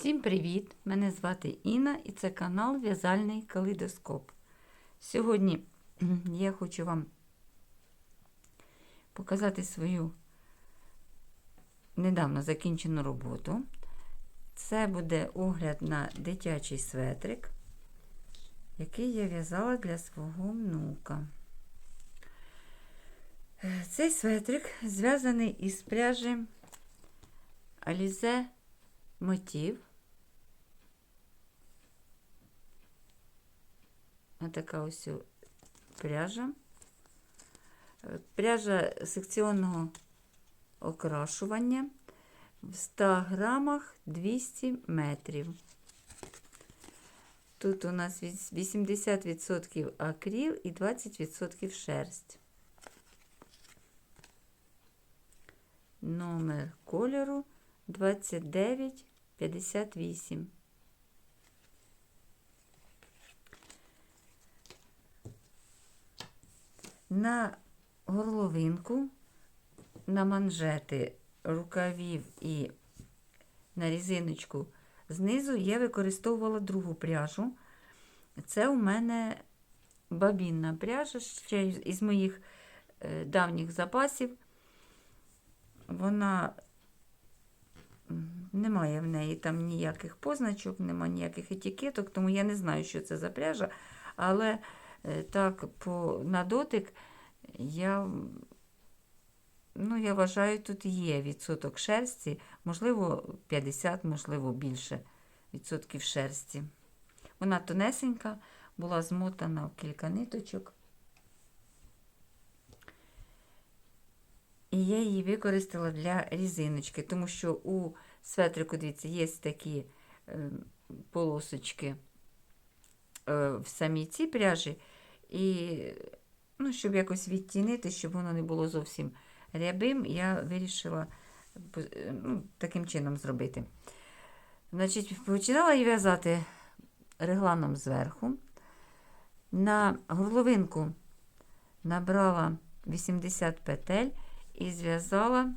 Всім привіт! Мене звати Інна і це канал В'язальний Калейдоскоп. Сьогодні я хочу вам показати свою недавно закінчену роботу. Це буде огляд на дитячий светрик, який я в'язала для свого внука. Цей светрик зв'язаний із пряжі Alize мотив. Отака ось пряжа. Е, Пряжа секціонного окрашування в 100 грамах 200 метрів. Тут у нас віс- 80% акріл і 20% шерсть. Номер кольору 2958. На горловинку, на манжети рукавів і на різиночку знизу я використовувала другу пряжу. Це у мене бабінна пряжа ще із моїх е, давніх запасів. Вона немає в неї там ніяких позначок, немає ніяких етикеток, тому я не знаю, що це за пряжа. Але так, по, на дотик я, ну, я вважаю, тут є відсоток шерсті, можливо, 50, можливо, більше відсотків шерсті. Вона тонесенька, була змотана в кілька ниточок. І я її використала для різиночки, тому що у светрику, дивіться, є такі е, полосочки е, в самій цій пряжі. І, ну, щоб якось відтінити, щоб воно не було зовсім рябим, я вирішила е, ну, таким чином зробити. Значить, починала я в'язати регланом зверху. На горловинку набрала 80 петель і зв'язала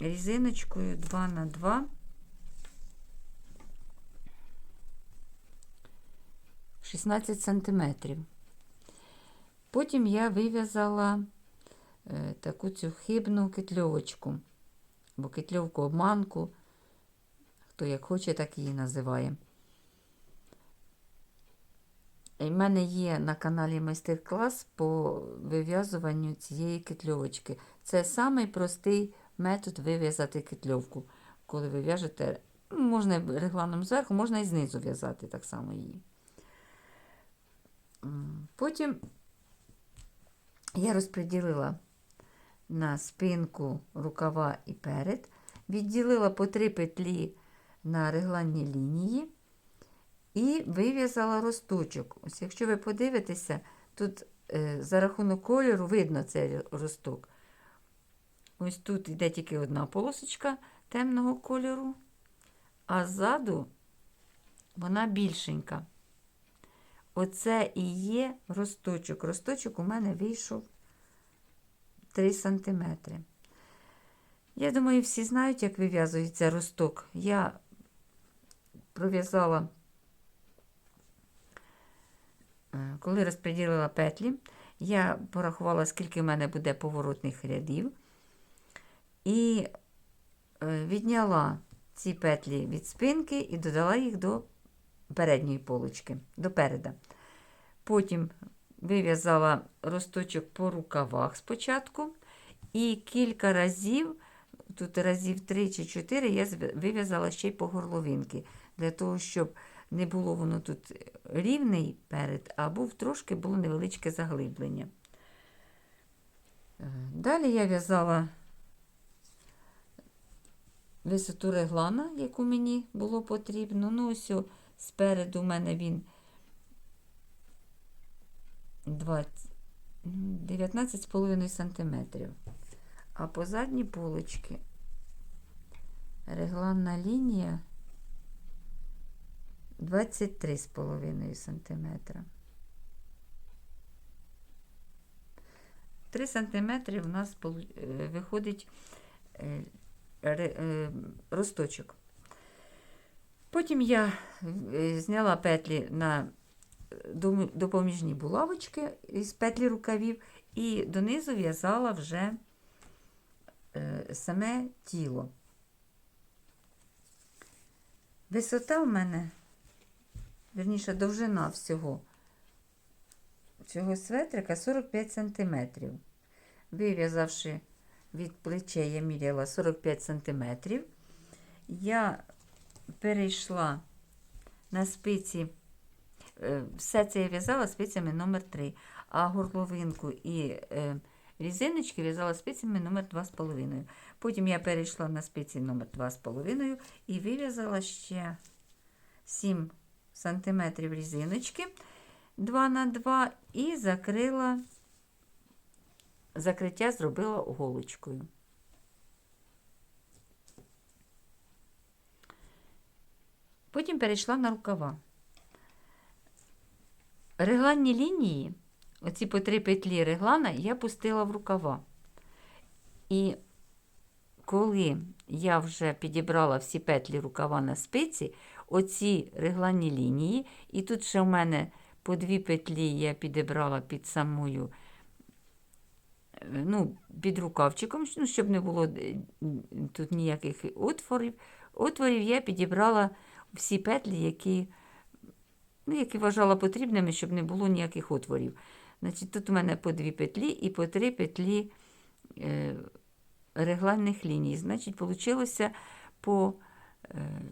різиночкою 2 на 2 16 сантиметрів. Потім я вив'язала е, таку цю хибну китльовочку, або китльовку обманку, хто як хоче, так її називає. В мене є на каналі майстер-клас по вив'язуванню цієї китльовочки. Це самий простий метод вив'язати китльовку. Коли ви в'яжете, можна регланом зверху, можна і знизу в'язати так само її. Потім я розподілила на спинку рукава і перед, відділила по три петлі на регланні лінії. І вив'язала росточок. Ось якщо ви подивитеся, тут е, за рахунок кольору видно цей росток. Ось тут йде тільки одна полосочка темного кольору, а ззаду вона більшенька. Оце і є росточок. Росточок у мене вийшов 3 см. Я думаю, всі знають, як вив'язується росток. Я пров'язала Е, Коли розподілила петлі, я порахувала, скільки в мене буде поворотних рядів, і е, відняла ці петлі від спинки і додала їх до передньої полочки, до переда. Потім вив'язала росточок по рукавах спочатку, і кілька разів, тут разів 3 чи 4, я вив'язала ще й по горловинки, для того, щоб не було воно тут рівний перед, а був трошки було невеличке заглиблення. Е, Далі я в'язала висоту реглана, яку мені було потрібно. Ну, ось спереду в мене він 20, м, 19,5 см. А по задній полочці регланна лінія 23,5 см. 3 см у нас е, виходить е, е, росточок. Потім я е, зняла петлі на допоміжні булавочки із петлі рукавів і донизу в'язала вже е, саме тіло. Висота в мене, верніше, довжина всього цього светрика 45 см. Вив'язавши від плече, я міряла 45 см. Я перейшла на спиці, е, все це я в'язала спицями номер 3 а горловинку і е, різиночки в'язала спицями номер 2,5. Потім я перейшла на спиці номер 2,5 і вив'язала ще 7 см різиночки 2 на 2 і закрила, закриття зробила голочкою. Потім перейшла на рукава. Регланні лінії, оці по три петлі реглана, я пустила в рукава. І коли я вже підібрала всі петлі рукава на спиці, оці регланні лінії, і тут ще в мене по дві петлі я підібрала під самою, ну, під рукавчиком, ну, щоб не було е, тут ніяких отворів. Отворів я підібрала всі петлі, які, ну, які вважала потрібними, щоб не було ніяких отворів. Значить, Тут у мене по дві петлі і по три петлі е, регланних ліній. Значить, вийшло по е,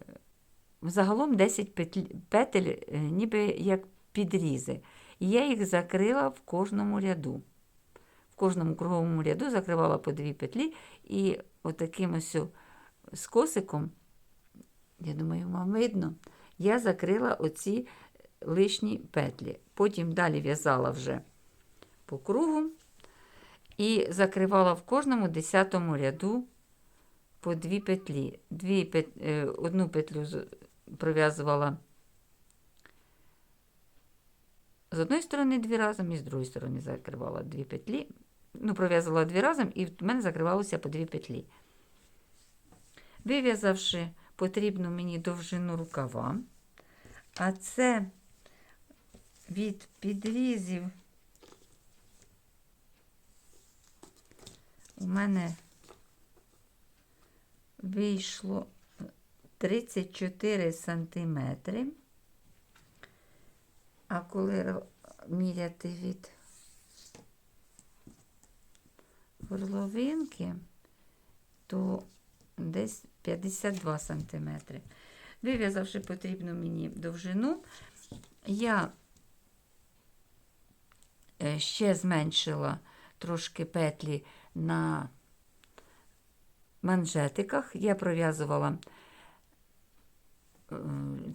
загалом 10 петль, петель, е, ніби як підрізи. І я їх закрила в кожному ряду. В кожному круговому ряду закривала по дві петлі і отаким ось з косиком, я думаю, вам видно, я закрила оці лишні петлі. Потім далі в'язала вже по кругу і закривала в кожному десятому ряду по дві петлі. Дві пет... е, Одну петлю пров'язувала з одної сторони дві разом, і з другої сторони закривала дві петлі. Ну, пров'язувала дві разом, і в мене закривалося по дві петлі. Вив'язавши потрібну мені довжину рукава, а це від підрізів у мене вийшло 34 сантиметри. А коли міряти від горловинки, то десь 52 сантиметри. Вив'язавши потрібну мені довжину, я е, ще зменшила трошки петлі на манжетиках. Я пров'язувала, е,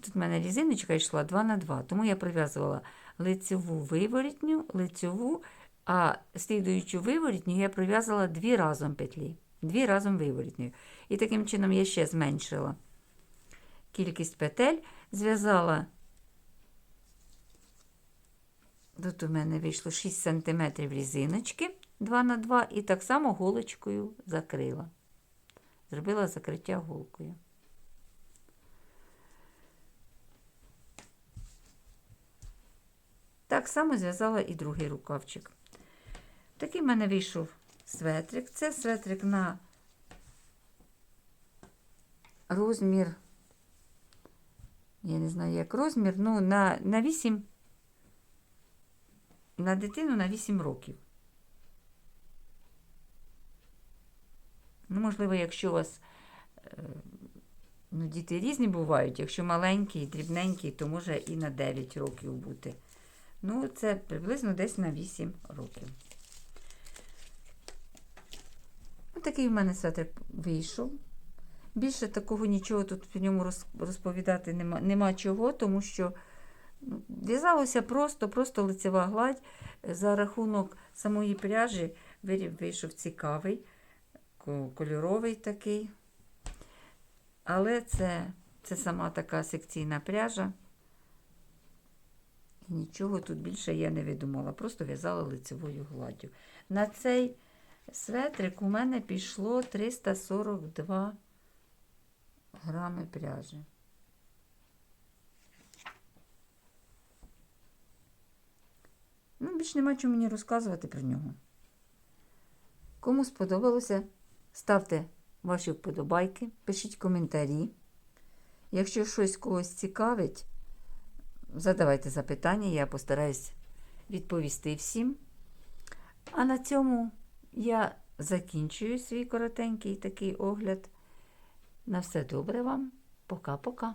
тут в мене різиночка йшла 2 на 2, тому я пров'язувала лицеву виворітню, лицеву, а слідуючу виворітню я пров'язала дві разом петлі, дві разом виворітньою. І таким чином я ще зменшила кількість петель, зв'язала. Тут у мене вийшло 6 см різиночки 2 на 2 і так само голочкою закрила. Зробила закриття голкою. Так само зв'язала і другий рукавчик. Такий в мене вийшов светрик. Це светрик на розмір, я не знаю, як розмір, ну, на, на 8, на дитину на 8 років. Ну, можливо, якщо у вас е, ну, діти різні бувають, якщо маленький, дрібненький, то може і на 9 років бути. Ну, це приблизно десь на 8 років. Ось такий в мене светр вийшов. Більше такого нічого тут в ньому розповідати нема, нема чого, тому що ну, в'язалося просто, просто лицева гладь. За рахунок самої пряжі виріб вийшов цікавий, кольоровий такий. Але це, це сама така секційна пряжа. І нічого тут більше я не видумала, просто в'язала лицевою гладдю. На цей Светрик у мене пішло 342 грами пряжі. Ну, більш нема чому мені розказувати про нього. Кому сподобалося, ставте ваші вподобайки, пишіть коментарі. Якщо щось когось цікавить, задавайте запитання, я постараюсь відповісти всім. А на цьому я закінчую свій коротенький такий огляд. На все добре вам. Пока-пока.